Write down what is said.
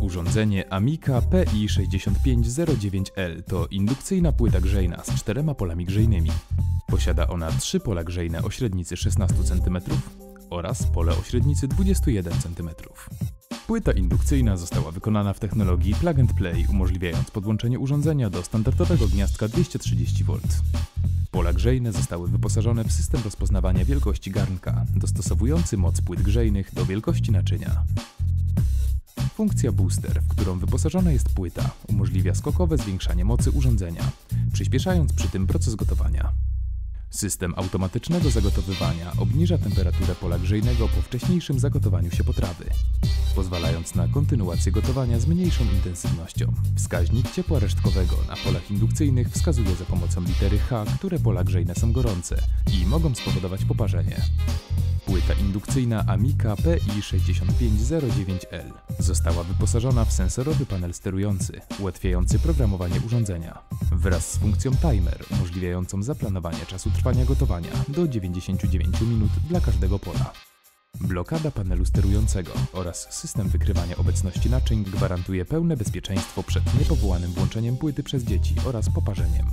Urządzenie Amica PI6509L to indukcyjna płyta grzejna z czterema polami grzejnymi. Posiada ona trzy pola grzejne o średnicy 16 cm oraz pole o średnicy 21 cm. Płyta indukcyjna została wykonana w technologii plug and play, umożliwiając podłączenie urządzenia do standardowego gniazdka 230V. Pola grzejne zostały wyposażone w system rozpoznawania wielkości garnka, dostosowujący moc płyt grzejnych do wielkości naczynia. Funkcja booster, w którą wyposażona jest płyta, umożliwia skokowe zwiększanie mocy urządzenia, przyspieszając przy tym proces gotowania. System automatycznego zagotowywania obniża temperaturę pola grzejnego po wcześniejszym zagotowaniu się potrawy, pozwalając na kontynuację gotowania z mniejszą intensywnością. Wskaźnik ciepła resztkowego na polach indukcyjnych wskazuje za pomocą litery H, które pola grzejne są gorące i mogą spowodować poparzenie. Płyta indukcyjna Amica PI6509L została wyposażona w sensorowy panel sterujący, ułatwiający programowanie urządzenia, wraz z funkcją timer umożliwiającą zaplanowanie czasu trwania gotowania do 99 minut dla każdego pola. Blokada panelu sterującego oraz system wykrywania obecności naczyń gwarantuje pełne bezpieczeństwo przed niepowołanym włączeniem płyty przez dzieci oraz poparzeniem.